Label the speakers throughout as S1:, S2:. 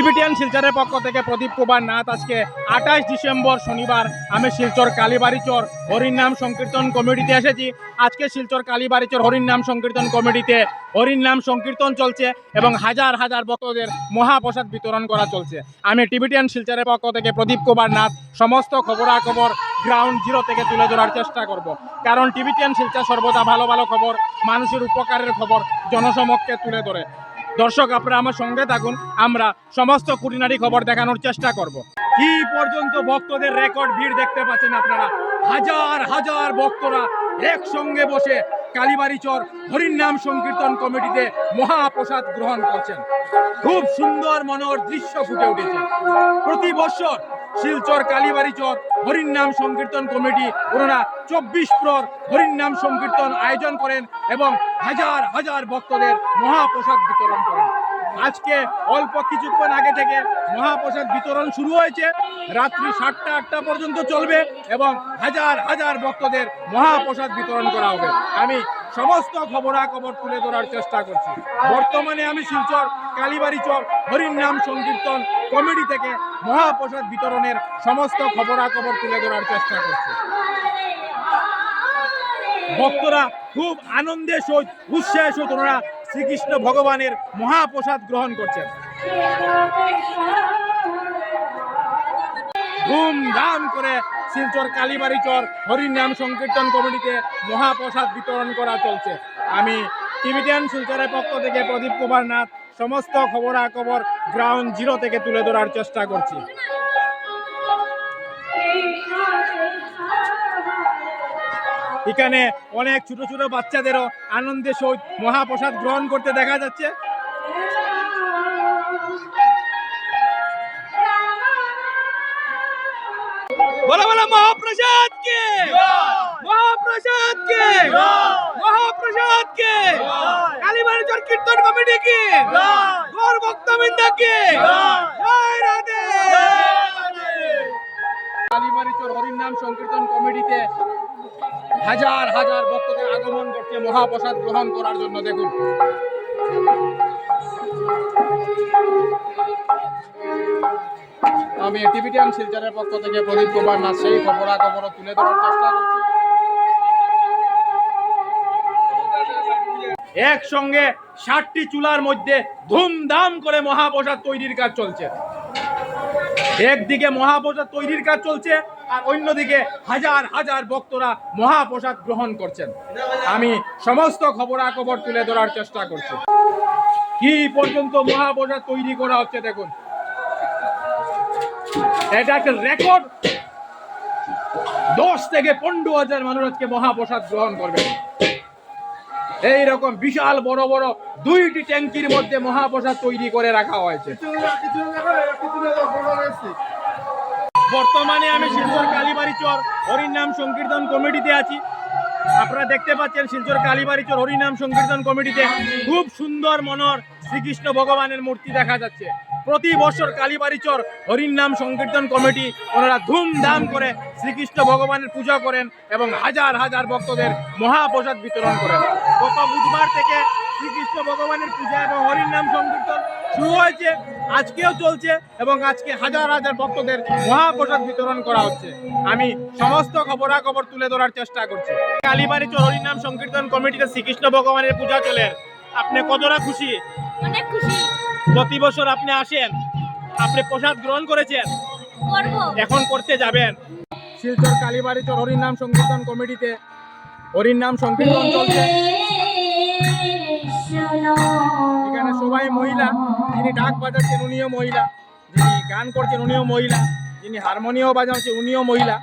S1: Tibetan শিলচরের পক্ষ থেকে প্রদীপ কুমার নাথ আজকে আঠাশ ডিসেম্বর শনিবার আমি শিলচর কালীবাড়িচর হরির নাম সংকীর্তন কমিটিতে এসেছি। আজকে শিলচর কালীবাড়িচর হরির নাম সংকীর্তন কমিটিতে হরির নাম সংকীর্তন চলছে এবং হাজার হাজার ভক্তদের মহাপ্রসাদ বিতরণ করা চলছে। আমি টিবিটিয়ান শিলচরের পক্ষ থেকে প্রদীপ কুমার নাথ সমস্ত খবরাখবর গ্রাউন্ড জিরো থেকে তুলে ধরার চেষ্টা করব। কারণ টিবিটিয়ান শিলচর সর্বদা ভালো ভালো খবর, মানুষের উপকারের খবর, জনসমক্ষে তুলে ধরে। দর্শক, আপনারা আমার সঙ্গে থাকুন। আমরা সমস্ত কুটিনারি খবর দেখানোর চেষ্টা করব। কি পর্যন্ত ভক্তদের রেকর্ড ভিড় দেখতে পাচ্ছেন আপনারা? হাজার হাজার ভক্তরা একসঙ্গে বসে কালীবাড়িচর হরির নাম সংকীর্তন কমিটিতে মহাপ্রসাদ গ্রহণ করছেন। খুব সুন্দর মনোর দৃশ্য ফুটে উঠেছে। প্রতি বছর শিলচর কালীবাড়িচর হরির নাম সংকীর্তন কমিটি, ওনারা চব্বিশ প্রর হরির নাম সংকীর্তন আয়োজন করেন এবং হাজার হাজার ভক্তদের মহাপ্রসাদ বিতরণ করেন। আজকে অল্প কিছুক্ষণ আগে থেকে মহাপ্রসাদ বিতরণ শুরু হয়েছে। রাত্রি সাতটা, আটটা পর্যন্ত চলবে এবং হাজার হাজার ভক্তদের মহাপ্রসাদ বিতরণ করা হবে। আমি সমস্ত খবরাখবর তুলে ধরার চেষ্টা করছি। বর্তমানে আমি শিলচর কালীবাড়িচর হরির নাম সংকীর্তন কমিটি থেকে মহাপ্রসাদ বিতরণের সমস্ত খবরাখবর তুলে ধরার চেষ্টা করছি। ভক্তরা খুব আনন্দের সহিত উৎসাহের সহিত ওনারা শ্রীকৃষ্ণ ভগবানের মহাপ্রসাদ গ্রহণ করছেন। ধুমধাম করে শিলচর কালীবাড়িচর হরির নাম সংকীর্তন কমিটিতে মহাপ্রসাদ বিতরণ করা চলছে। আমি টিভিটিয়ান শিলচরের পক্ষ থেকে প্রদীপ কুমার নাথ, সমস্ত খবরাখবর গ্রাউন্ড জিরো থেকে তুলে ধরার চেষ্টা করছি। এখানে অনেক ছোট ছোট বাচ্চাদেরও আনন্দের সহিত মহাপ্রসাদ গ্রহণ করতে দেখা যাচ্ছে। বলো বলো, মহাপ্রসাদ কে? মহাপ্রসাদ কে? মহাপ্রসাদ কে? কালীবাড়ি চর কীর্তন কমিটি কি? গৌর ভক্তবৃন্দ কি? কালীবাড়ি চর হরির নাম সংকীর্তন কমিটিতে হাজার হাজার ভক্তদের আগমন করছে, মহাপ্রসাদ গ্রহণ করার জন্য, দেখুন। আমি টিভিটিয়ান শিলচরের পক্ষ থেকে প্রদীপ কুমার নাথ সেই খবরাখবর তুলে ধরার চেষ্টা করছি। একসঙ্গে ষাটটি চুলার মধ্যে ধুমধাম করে মহাপ্রসাদ তৈরির কাজ চলছে। একদিকে মহাপ্রসাদ তৈরির কাজ চলছে, আর অন্যদিকে হাজার হাজার ভক্তরা মহাপ্রসাদ গ্রহণ করছেন। আমি সমস্ত খবরাখবর তুলে ধরার চেষ্টা করছি। কি পর্যন্ত মহাপ্রসাদ তৈরি করা হচ্ছে দেখুন। এটা একটা রেকর্ড দশ থেকে পনেরো হাজার মানুষ আজকে মহাপ্রসাদ গ্রহণ করবেন। এই রকম বিশাল বড় বড় দুইটি ট্যাঙ্কির মধ্যে মহাপ্রসাদ তৈরি করে রাখা হয়েছে বর্তমানে আমি শিলচর কালীবাড়ি চর হরির নাম সংকীর্তন কমিটিতে আছি আপনারা দেখতে পাচ্ছেন শিলচর কালীবাড়িচর হরিনাম সংকীর্তন কমিটিতে খুব সুন্দর মনোর শ্রীকৃষ্ণ ভগবানের মূর্তি দেখা যাচ্ছে। প্রতি বছর কালীবাড়িচর হরিনাম সংকীর্তন কমিটি ওনারা ধুমধাম করে শ্রীকৃষ্ণ ভগবানের পূজা করেন এবং হাজার হাজার ভক্তদের মহাপ্রসাদ বিতরণ করেন। গত বুধবার থেকে শ্রীকৃষ্ণ ভগবানের পূজা এবং হরির নাম সংকীর্তন শুরু হয়েছে আজকেও চলছে এবং আজকে হাজার হাজার ভক্তদের মহাপ্রসাদ বিতরণ করা হচ্ছে। আমি সমস্ত খবরাখবর তুলে ধরার চেষ্টা করছি। কালীবাড়ি হরির নাম সংকীর্তন কমিটিতে শ্রীকৃষ্ণ ভগবানের পূজা চলে। আপনি কতটা খুশি?
S2: অনেক খুশি।
S1: প্রতি বছর আপনি আসেন আপনি প্রসাদ গ্রহণ করেছেন এখন করতে যাবেন। শিলচর কালীবাড়ি চর হরির নাম সংকীর্তন কমিটিতে হরির নাম সংকীর্তন চলছে। এখানে সবাই মহিলা যিনি ডাক বাজাচ্ছেন উনিও মহিলা যিনি গান করছেন উনিও মহিলা যিনি হারমোনিয়াম বাজাচ্ছেন উনিও মহিলা।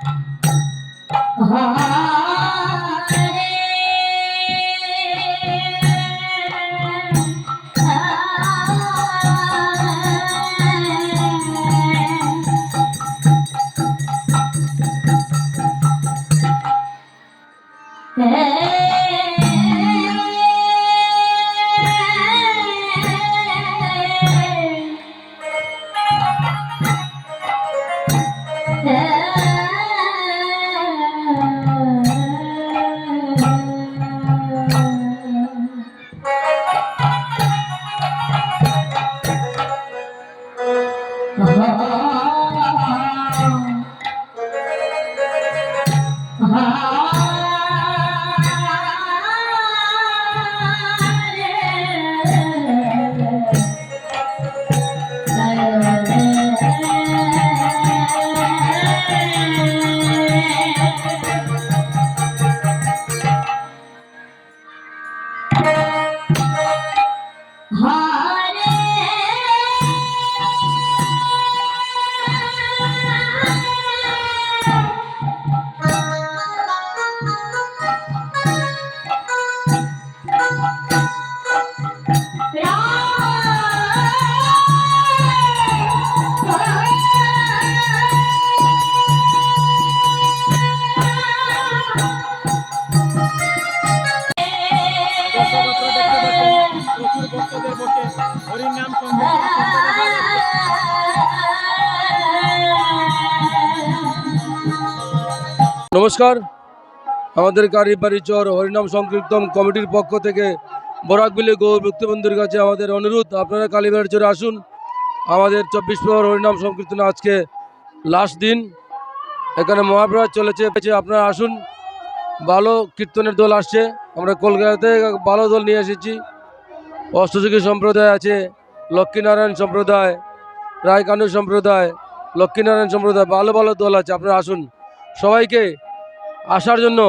S2: নমস্কার। আমাদের কারিবাড়ি চর হরিনাম সংকীর্তন কমিটির পক্ষ থেকে বরাকবিলি গৌর ভক্তবন্ধুর কাছে আমাদের অনুরোধ, আপনারা কালীবাড়ি চরে আসুন। আমাদের চব্বিশ প্রহর হরিনাম সংকীর্তন আজকে লাস্ট দিন। এখানে মহাপ্রয়াস চলেছে আপনারা আসুন। ভালো কীর্তনের দল আসছে। আমরা কলকাতাতে ভালো দল নিয়ে এসেছি। অষ্টযোগী সম্প্রদায় আছে, লক্ষ্মীনারায়ণ সম্প্রদায়, রায়কানু সম্প্রদায়, লক্ষ্মীনারায়ণ সম্প্রদায়, ভালো ভালো দল আছে, আপনারা আসুন। সবাইকে আসার জন্য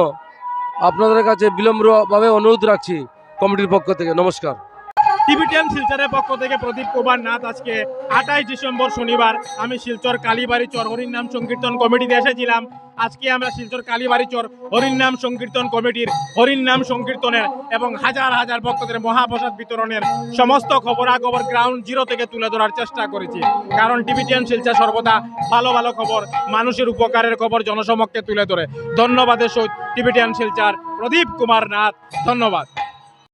S2: আপনাদের কাছে বিলম্বভাবে অনুরোধ রাখছি কমিটির পক্ষ থেকে। নমস্কার।
S1: টিভিটিএন শিলচরের পক্ষ থেকে প্রদীপ কুমার নাথ আজকে আঠাশ ডিসেম্বর শনিবার আমি শিলচর কালীবাড়ি চর, হরির নাম সংকীর্তন কমিটিতে এসেছিলাম। আজকে আমরা শিলচর কালীবাড়ি চর, হরির নাম সংকীর্তন কমিটির, হরির নাম সংকীর্তনের এবং হাজার হাজার ভক্তদের মহাপ্রসাদ বিতরণের সমস্ত খবরাখবর গ্রাউন্ড জিরো থেকে তুলে ধরার চেষ্টা করেছি। কারণ টিভিটিএন শিলচর সর্বদা ভালো ভালো খবর, মানুষের উপকারের খবর জনসমক্ষে তুলে ধরে। ধন্যবাদের সহিত টিভিটিএন শিলচর প্রদীপ কুমার নাথ, ধন্যবাদ।